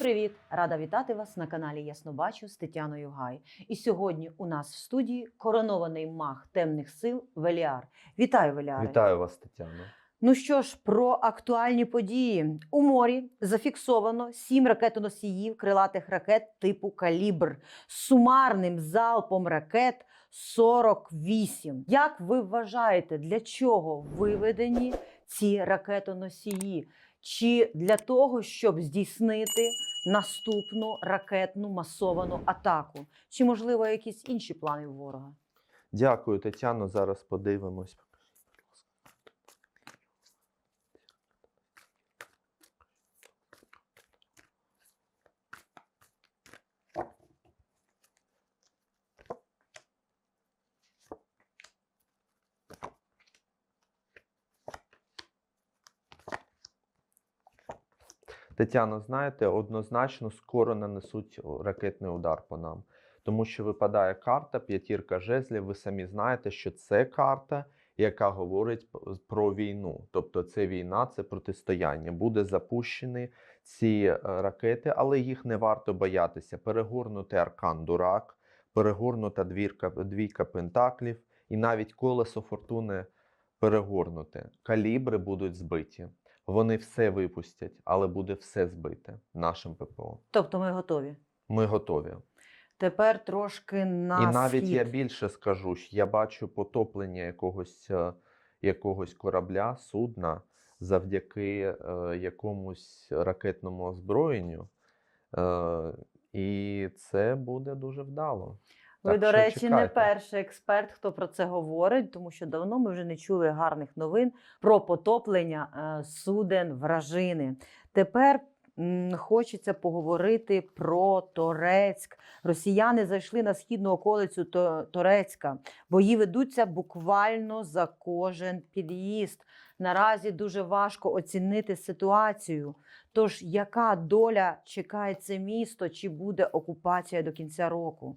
привіт! Рада вітати вас на каналі Яснобачу з Тетяною Гай. І сьогодні у нас в студії коронований маг темних сил Веліар. Вітаю, Веліаре! Вітаю вас, Тетяно. Ну що ж, про актуальні події у морі зафіксовано сім ракетоносіїв крилатих ракет типу Калібр з сумарним залпом ракет 48. Як ви вважаєте, для чого виведені ці ракетоносії? Чи для того, щоб здійснити наступну ракетну масовану атаку? Чи можливо якісь інші плани ворога? Дякую, Тетяно. Зараз подивимось. Тетяно, знаєте, однозначно скоро нанесуть ракетний удар по нам. Тому що випадає карта п'ятірка жезлів. Ви самі знаєте, що це карта, яка говорить про війну. Тобто, це війна, це протистояння. Буде запущені ці е, ракети, але їх не варто боятися. Перегорнути аркан дурак, перегорнута двірка, двійка пентаклів, і навіть колесо фортуни перегорнуте. Калібри будуть збиті. Вони все випустять, але буде все збите нашим ППО. Тобто ми готові. Ми готові. Тепер трошки на І навіть я більше скажу, що я бачу потоплення якогось, е, якогось корабля, судна завдяки е, якомусь ракетному озброєнню. Е, і це буде дуже вдало. Ви, Так до речі, не перший експерт, хто про це говорить, тому що давно ми вже не чули гарних новин про потоплення е, суден вражини. Тепер м, хочеться поговорити про Торецьк. Росіяни зайшли на східну околицю То- Торецька. Бої ведуться буквально за кожен під'їзд. Наразі дуже важко оцінити ситуацію. Тож, яка доля чекає це місто? Чи буде окупація до кінця року?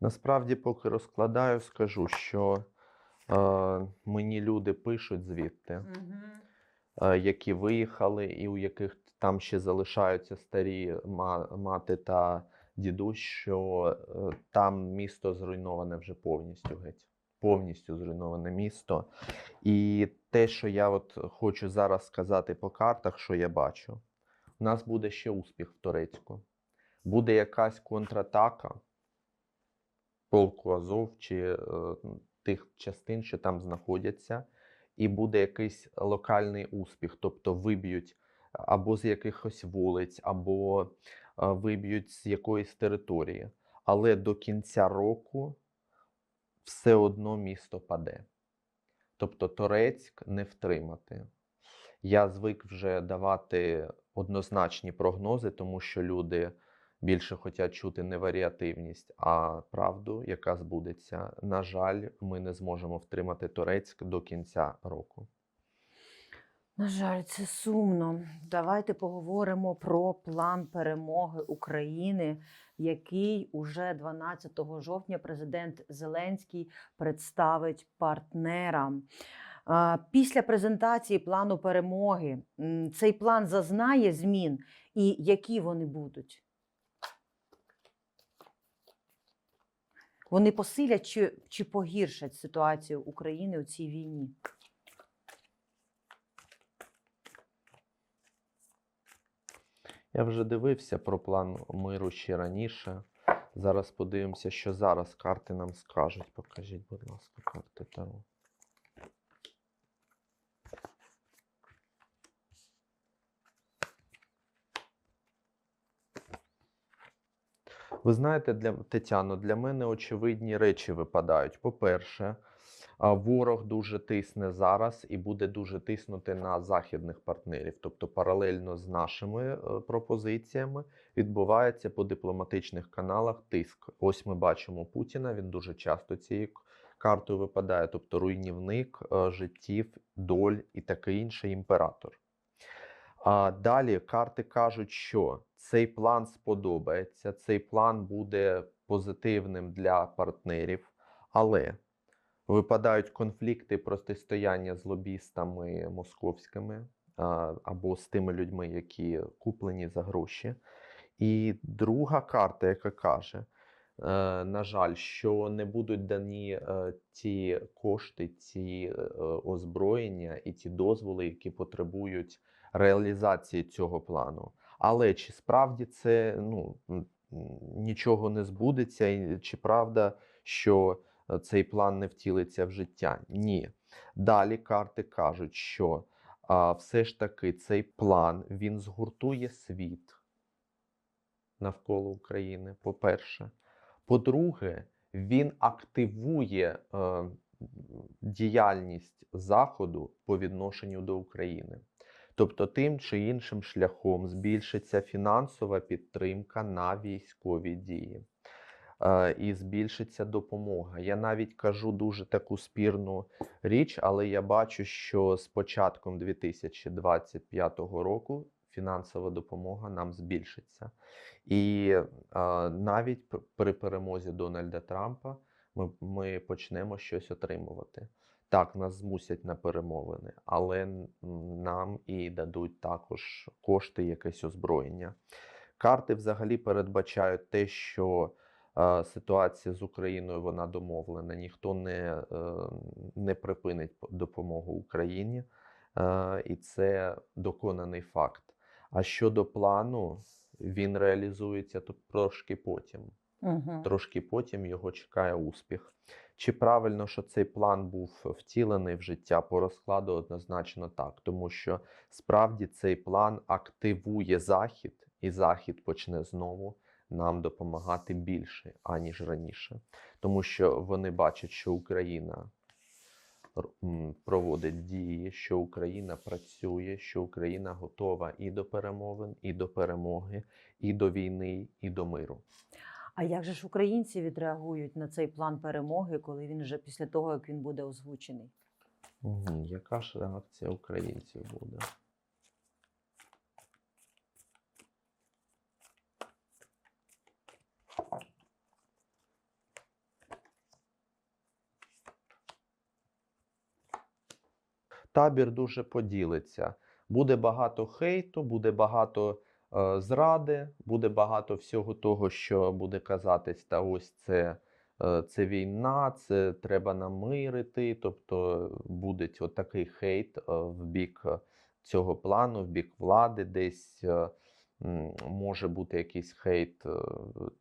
Насправді, поки розкладаю, скажу, що е, мені люди пишуть звідти. е, які виїхали, і у яких там ще залишаються старі мати та дідусь, що е, там місто зруйноване вже повністю геть. Повністю зруйноване місто. І те, що я от хочу зараз сказати по картах, що я бачу, у нас буде ще успіх в Турецьку. Буде якась контратака полку Азов чи е, тих частин, що там знаходяться і буде якийсь локальний успіх, тобто виб'ють або з якихось вулиць, або е, виб'ють з якоїсь території. Але до кінця року все одно місто паде. Тобто Торецьк не втримати. Я звик вже давати однозначні прогнози, тому що люди більше хочуть чути не варіативність, а правду, яка збудеться. На жаль, ми не зможемо втримати Турецьк до кінця року. На жаль, це сумно. Давайте поговоримо про план перемоги України, який уже 12 жовтня президент Зеленський представить партнерам. Після презентації плану перемоги цей план зазнає змін, і які вони будуть? Вони посилять чи, чи погіршать ситуацію України у цій війні? Я вже дивився про план миру ще раніше. Зараз подивимося, що зараз карти нам скажуть. Покажіть, будь ласка, карти Таро. Ви знаєте, для Тетяно, для мене очевидні речі випадають. По-перше, ворог дуже тисне зараз і буде дуже тиснути на західних партнерів. Тобто, паралельно з нашими е, пропозиціями відбувається по дипломатичних каналах тиск. Ось ми бачимо Путіна. Він дуже часто цією картою випадає, тобто руйнівник е, життів, доль і таке інше імператор. А далі карти кажуть, що цей план сподобається, цей план буде позитивним для партнерів, але випадають конфлікти протистояння з лобістами московськими або з тими людьми, які куплені за гроші. І друга карта, яка каже, е, на жаль, що не будуть дані е, ті кошти, ті е, озброєння і ті дозволи, які потребують реалізації цього плану. Але чи справді це ну, нічого не збудеться, чи правда, що е, цей план не втілиться в життя? Ні. Далі карти кажуть, що а, все ж таки цей план він згуртує світ навколо України, по-перше. По-друге, він активує е, діяльність Заходу по відношенню до України. Тобто, тим чи іншим шляхом збільшиться фінансова підтримка на військові дії. Е, І збільшиться допомога. Я навіть кажу дуже таку спірну річ, але я бачу, що з початком 2025 року фінансова допомога нам збільшиться. І е, навіть при перемозі Дональда Трампа ми, ми почнемо щось отримувати. Так, нас змусять на перемовини, але нам і дадуть також кошти, якесь озброєння. Карти взагалі передбачають те, що е, ситуація з Україною вона домовлена. Ніхто не, е, не припинить допомогу Україні, е, і це доконаний факт. А щодо плану, він реалізується трошки потім. Угу. Трошки потім його чекає успіх. Чи правильно, що цей план був втілений в життя по розкладу однозначно так, тому що справді цей план активує Захід, і Захід почне знову нам допомагати більше, аніж раніше. Тому що вони бачать, що Україна проводить дії, що Україна працює, що Україна готова і до перемовин, і до перемоги, і до війни, і до миру. А як же ж українці відреагують на цей план перемоги, коли він вже після того, як він буде озвучений? Мгм. Яка ж реакція українців буде? Табір дуже поділиться. Буде багато хейту, буде багато зради, буде багато всього того, що буде казатись, та ось це е, це війна, це треба намирити. Тобто буде от такий хейт е, в бік е, цього плану, в бік влади, десь е, може бути якийсь хейт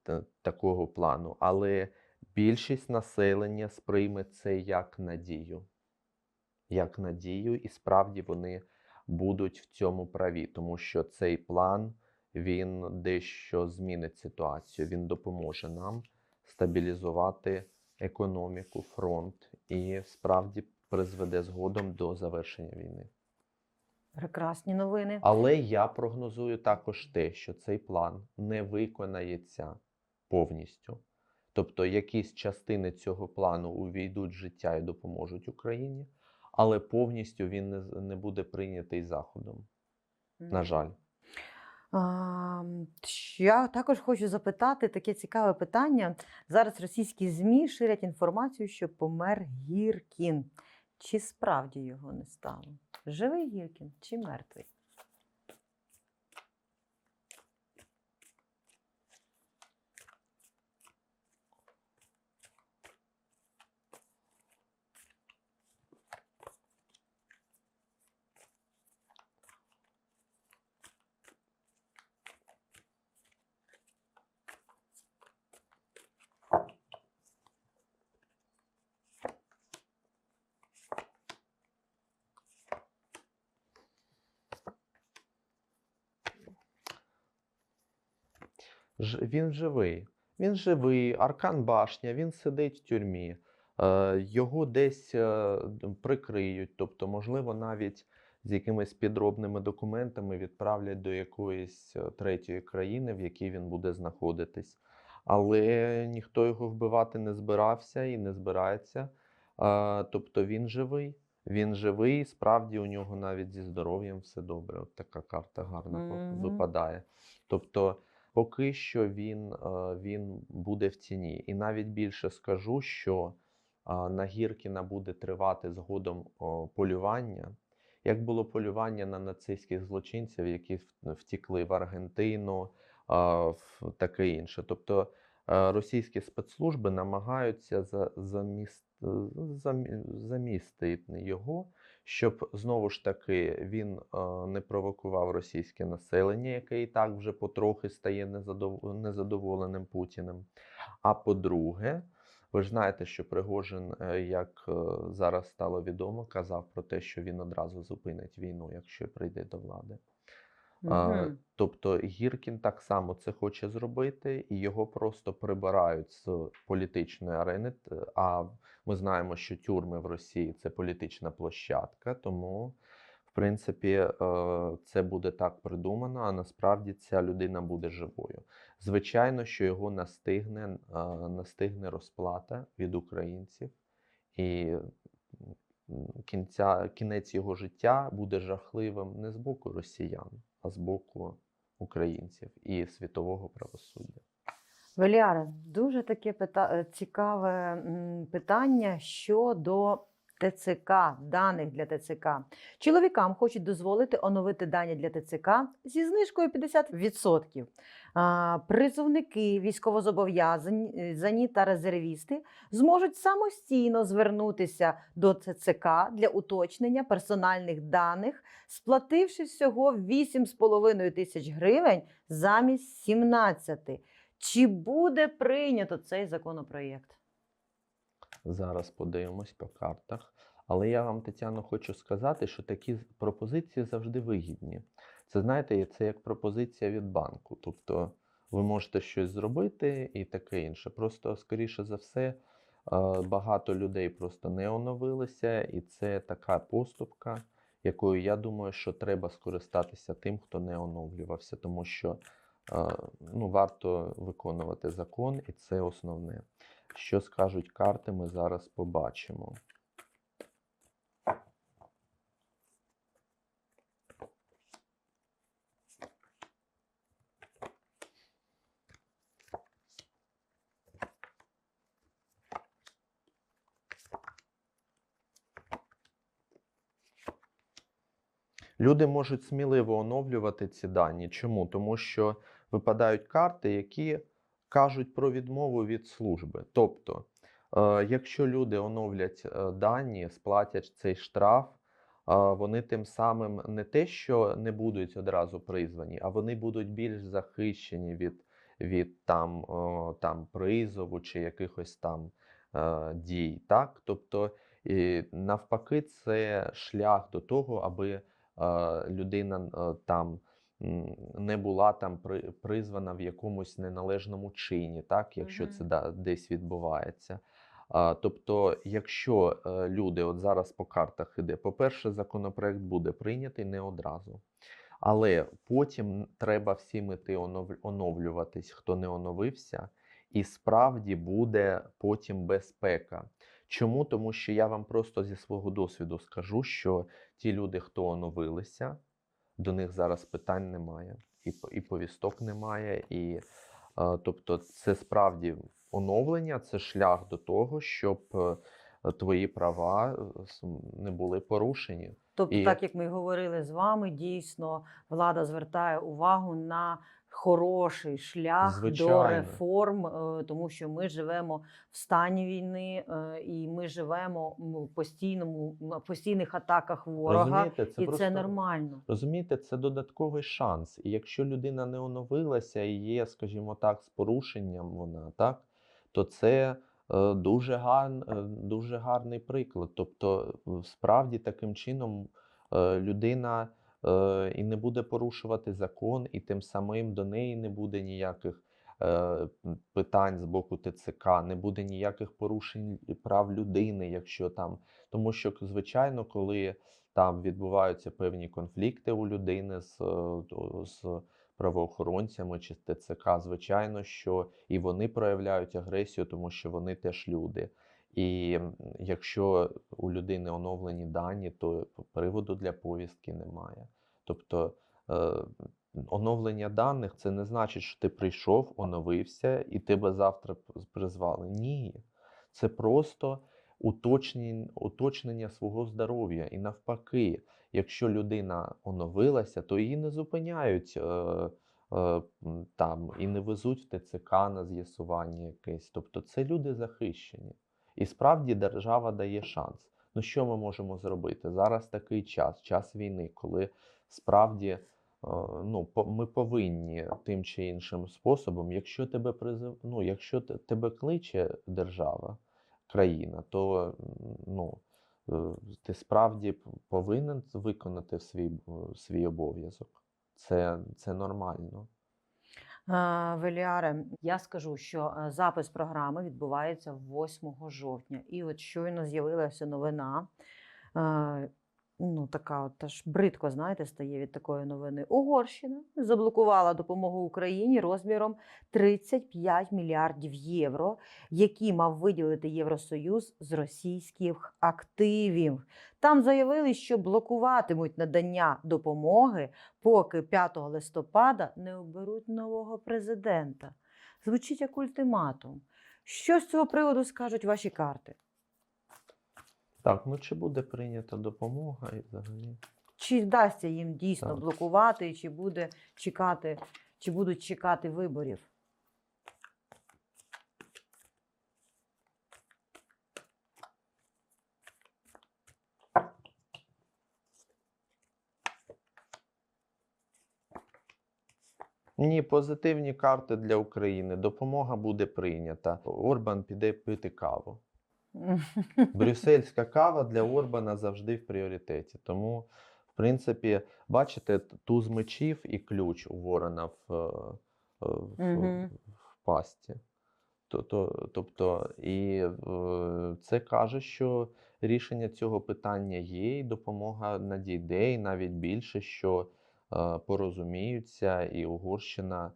е, такого плану. Але більшість населення сприйме це як надію. Як надію, і справді вони будуть в цьому праві, тому що цей план він дещо змінить ситуацію. Він допоможе нам стабілізувати економіку, фронт і справді призведе згодом до завершення війни. Прекрасні новини. Але я прогнозую також те, що цей план не виконається повністю. Тобто якісь частини цього плану увійдуть в життя і допоможуть Україні, але повністю він не, не буде прийнятий Заходом. На жаль. Я також хочу запитати таке цікаве питання. Зараз російські ЗМІ ширять інформацію, що помер Гіркін. Чи справді його не стало? Живий Гіркін чи мертвий? Він живий. Він живий, Аркан Башня, він сидить в тюрмі. Е, Його десь е, прикриють, тобто, можливо, навіть з якимись підробними документами відправлять до якоїсь е, третьої країни, в якій він буде знаходитись. Але ніхто його вбивати не збирався і не збирається. Тобто він живий. Він живий, справді у нього навіть зі здоров'ям все добре. От така карта гарна по- Мгм. випадає. Тобто, поки що він, він буде в тіні. І навіть більше скажу, що а, на Гіркіна буде тривати згодом полювання. Як було полювання на нацистських злочинців, які втікли в Аргентину, в таке інше. Тобто російські спецслужби намагаються за, заміст, замі, замістити його, щоб знову ж таки він не провокував російське населення, яке і так вже потрохи стає незадов- незадоволеним Путіним. А по-друге, ви ж знаєте, що Пригожин, е, як е, зараз стало відомо, казав про те, що він одразу зупинить війну, якщо прийде до влади. А, Тобто Гіркін так само це хоче зробити, і його просто прибирають з політичної арени. А ми знаємо, що тюрми в Росії це політична площадка, тому, в принципі, е, це буде так придумано, а насправді ця людина буде живою. Звичайно, що його настигне, е, настигне розплата від українців, і кінця, кінець його життя буде жахливим не з боку росіян, а з боку українців і світового правосуддя. Веліар дуже таке пита... е, цікаве питання щодо ТЦК, даних для ТЦК. Чоловікам хочуть дозволити оновити дані для ТЦК зі знижкою 50%. А, Призовники, військовозобов'язані та резервісти зможуть самостійно звернутися до ТЦК для уточнення персональних даних, сплативши всього 8,5 тисяч гривень замість 17. Чи буде прийнято цей законопроєкт? Зараз подивимось по картах. Але я вам, Тетяно, хочу сказати, що такі пропозиції завжди вигідні. Це знаєте, це як пропозиція від банку. Тобто ви можете щось зробити і таке інше. Просто, скоріше за все, е, багато людей просто не оновилися, і це така поступка, якою я думаю, що треба скористатися тим, хто не оновлювався, тому що е, ну, варто виконувати закон, і це основне. Що скажуть карти, ми зараз побачимо. Люди можуть сміливо оновлювати ці дані. Чому? Тому що випадають карти, які кажуть про відмову від служби. Тобто, е, якщо люди оновлять е, дані, сплатять цей штраф, е, вони тим самим не те, що не будуть одразу призвані, а вони будуть більш захищені від, від там, там призову чи якихось там дій. Так? Тобто, і навпаки, це шлях до того, аби людина там не була там призвана в якомусь неналежному чині, так, якщо це да, десь відбувається. А, тобто, якщо е, люди, от зараз по картах іде, по-перше, законопроект буде прийнятий не одразу. Але потім треба всім іти онов- оновлюватись, хто не оновився, і справді буде потім безпека. Чому? Тому що я вам просто зі свого досвіду скажу, що ті люди, хто оновилися, до них зараз питань немає, і, і повісток немає. І, е, тобто, це справді оновлення, це шлях до того, щоб е, твої права е, не були порушені. Тобто, І- так як ми говорили з вами, дійсно влада звертає увагу на хороший шлях до реформ, е, тому що ми живемо в стані війни, е, і ми живемо в постійному в постійних атаках ворога, Розумієте, це і просто це нормально. Розумієте, це додатковий шанс. І якщо людина не оновилася і є, скажімо так, з порушенням вона, так, то це е, дуже, гар, дуже гарний приклад. Тобто, справді таким чином людина е, і не буде порушувати закон, і тим самим до неї не буде ніяких е, питань з боку ТЦК, не буде ніяких порушень прав людини, якщо там. Тому що, звичайно, коли там відбуваються певні конфлікти у людини з, е, з правоохоронцями чи з ТЦК, звичайно, що і вони проявляють агресію, тому що вони теж люди. І якщо у людини оновлені дані, то приводу для повістки немає. Тобто е, оновлення даних це не значить, що ти прийшов, оновився і тебе завтра призвали. Ні. Це просто уточнення, уточнення свого здоров'я. І навпаки, якщо людина оновилася, то її не зупиняють е, е, там і не везуть в ТЦК на з'ясування якесь. Тобто це люди захищені. І справді держава дає шанс. Ну що ми можемо зробити? Зараз такий час, час війни, коли справді е, ну, ми повинні тим чи іншим способом, якщо тебе призив, ну, якщо тебе кличе держава, країна, то ну, е, ти справді повинен виконати свій, е, свій обов'язок. Це, це нормально. Веліаре, я скажу, що запис програми відбувається 8 жовтня. І от щойно з'явилася новина. Ну, така от аж бридко, знаєте, стає від такої новини. Угорщина заблокувала допомогу Україні розміром 35 мільярдів євро, які мав виділити Євросоюз з російських активів. Там заявили, що блокуватимуть надання допомоги, поки 5 листопада не оберуть нового президента. Звучить як ультиматум. Що з цього приводу скажуть ваші карти? Так, ну чи буде прийнята допомога і взагалі? Чи вдасться їм дійсно Так. блокувати, чи буде чекати, чи будуть чекати виборів? Ні, позитивні карти для України. Допомога буде прийнята. Орбан піде пити каву. Брюссельська кава для Орбана завжди в пріоритеті. Тому, в принципі, бачите, туз мечів і ключ у ворона в, е, е, в, Мгм. в пасті. То- то- Тобто, і це каже, що рішення цього питання є, і допомога надійде, і навіть більше, що е, порозуміються, і Угорщина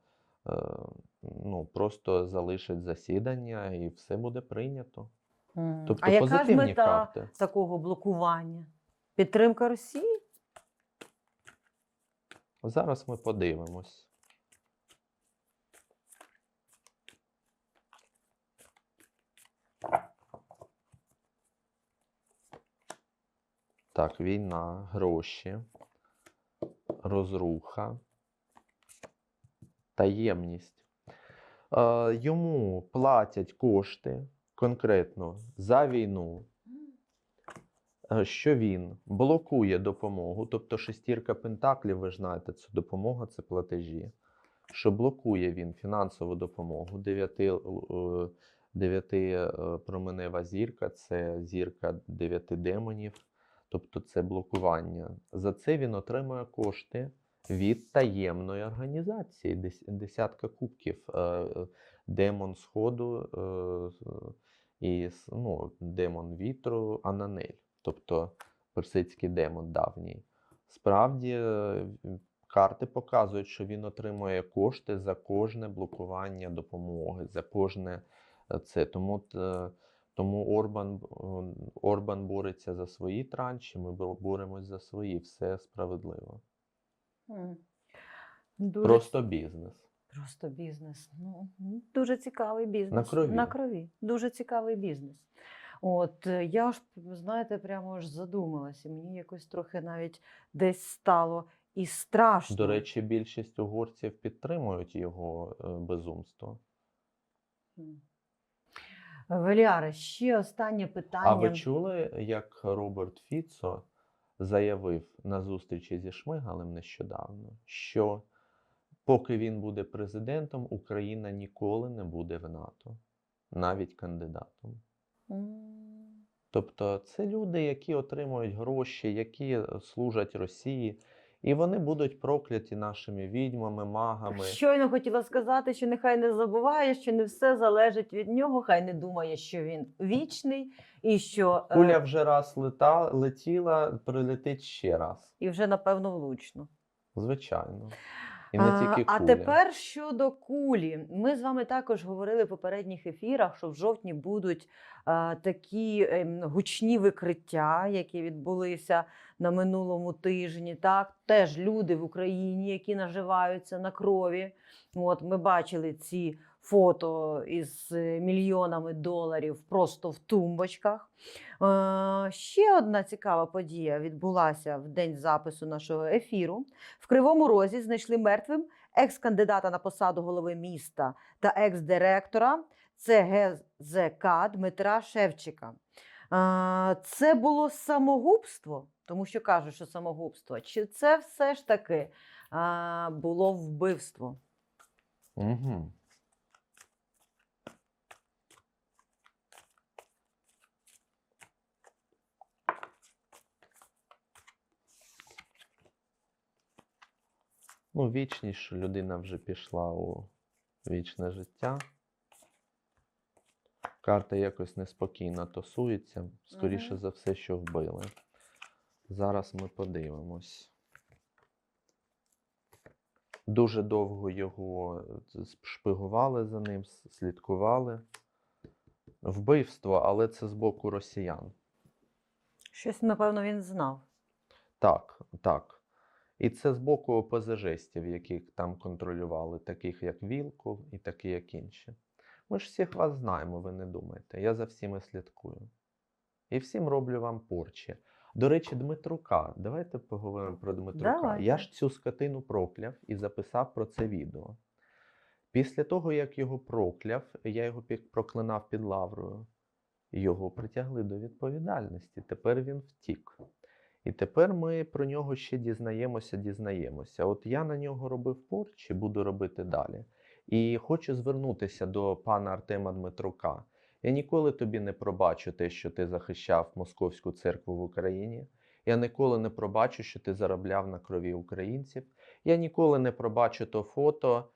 ну, просто залишить засідання, і все буде прийнято. Тобто а яка ж мета карти. такого блокування? Підтримка Росії? Зараз ми подивимось. Так, війна, гроші, розруха, таємність. Е, йому платять кошти конкретно за війну, е, що він блокує допомогу, тобто шестірка пентаклів, ви знаєте, це допомога, це платежі. Що блокує він фінансову допомогу. Дев'яти, е, е, променева зірка це зірка дев'яти демонів, тобто це блокування. За це він отримує кошти від таємної організації. Десятка кубків. Демон Сходу і ну, демон вітру Ананель, тобто персидський демон давній. Справді е, карти показують, що він отримує кошти за кожне блокування допомоги, за кожне е, це. Тому, тому Орбан, е, Орбан бореться за свої транші, ми боремось за свої. Все справедливо. Дуже Просто бізнес. Просто бізнес. Ну, дуже цікавий бізнес. крові. На крові. Дуже цікавий бізнес. От е, я ж, знаєте, прямо аж задумалася. Мені якось трохи навіть десь стало і страшно. До речі, більшість угорців підтримують його е, безумство. Веліаре, ще останнє питання. А ви чули, як Роберт Фіцо заявив на зустрічі зі Шмигалем нещодавно, що поки він буде президентом, Україна ніколи не буде в НАТО, навіть кандидатом. Тобто це люди, які отримують гроші, які е, служать Росії, І вони будуть прокляті нашими відьмами, магами. Щойно хотіла сказати, що нехай не забуває, що не все залежить від нього, хай не думає, що він вічний і що е, Куля вже раз лета, летіла, прилетить ще раз. і вже напевно влучно. Звичайно. І не тільки а куля. тепер щодо кулі. Ми з вами також говорили в попередніх ефірах, що в жовтні будуть а, такі ем, гучні викриття, які відбулися на минулому тижні. Так, теж люди в Україні, які наживаються на крові. От ми бачили ці фото із е, мільйонами доларів просто в тумбочках. Ще одна цікава подія відбулася в день запису нашого ефіру. В Кривому Розі знайшли мертвим екс-кандидата на посаду голови міста та екс-директора ЦГЗК Дмитра Шевчика. Це було самогубство, тому що кажуть, що самогубство. Чи це все ж таки було вбивство? Угу. Ну, вічність, що людина вже пішла у вічне життя. Карта якось неспокійно тусується. Скоріше за все, що вбили. Зараз ми подивимось. Дуже довго його е, шпигували за ним, слідкували. Вбивство, але це з боку росіян. Щось, напевно, він знав. Так, так. І це з боку ОПЗЖистів, яких там контролювали, таких як Вілкул і такі, як інші. Ми ж всіх вас знаємо, ви не думайте. Я за всіми слідкую. І всім роблю вам порчі. До речі, Дмитрука. Давайте поговоримо про Дмитрука. Давайте. Я ж цю скотину прокляв і записав про це відео. Після того, як його прокляв, я його проклинав під лаврою. Його притягли до відповідальності. Тепер він втік. І тепер ми про нього ще дізнаємося, дізнаємося. От я на нього робив порчі, буду робити далі. І хочу звернутися до пана Артема Дмитрука. Я ніколи тобі не пробачу те, що ти захищав московську церкву в Україні. Я ніколи не пробачу, що ти заробляв на крові українців. Я ніколи не пробачу то фото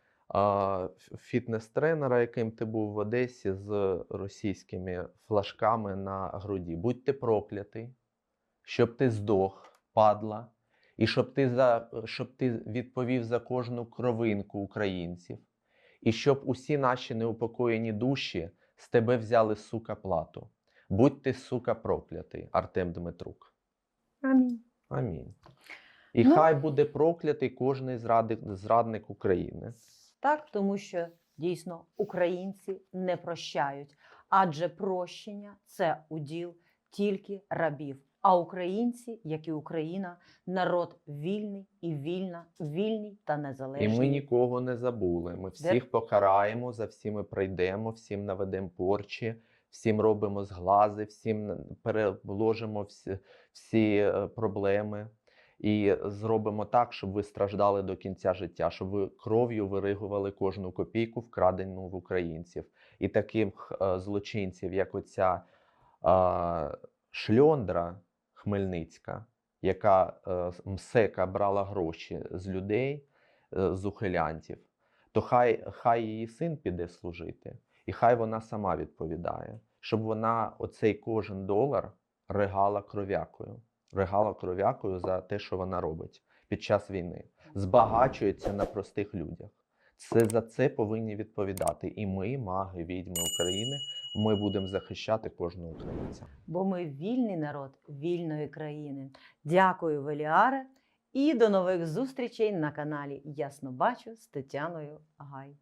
фітнес-тренера, яким ти був в Одесі з російськими флажками на груді. Будь ти проклятий, щоб ти здох, падла, і щоб ти, за, щоб ти відповів за кожну кровинку українців, і щоб усі наші неупокоєні душі з тебе взяли сука плату. Будь ти, сука, проклятий, Артем Дмитрук. Амінь. Амінь. І Ну. хай буде проклятий кожний зрадник, зрадник України. Так, тому що дійсно українці не прощають, адже прощення це уділ тільки рабів. А українці, як і Україна, народ вільний і вільна, вільний та І незалежний. ми нікого не забули. Ми всіх покараємо, за всіми прийдемо, всім наведемо порчі, всім робимо зглази, всім переложимо всі, всі е, проблеми. І зробимо так, щоб ви страждали до кінця життя, щоб ви кров'ю виригували кожну копійку, вкрадену в українців. І таких е, злочинців, як оця шльондра Хмельницька, яка е, МСЕКа брала гроші з людей, е, з ухилянтів, то хай, хай її син піде служити, і хай вона сама відповідає, щоб вона оцей кожен долар регала кров'якою, регала кров'якою за те, що вона робить під час війни, збагачується на простих людях. Це за це повинні відповідати. І ми, маги, відьми України, ми будемо захищати кожного українця. Бо ми вільний народ вільної країни. Дякую, Веліаре, і до нових зустрічей на каналі Ясно Бачу з Тетяною Гай.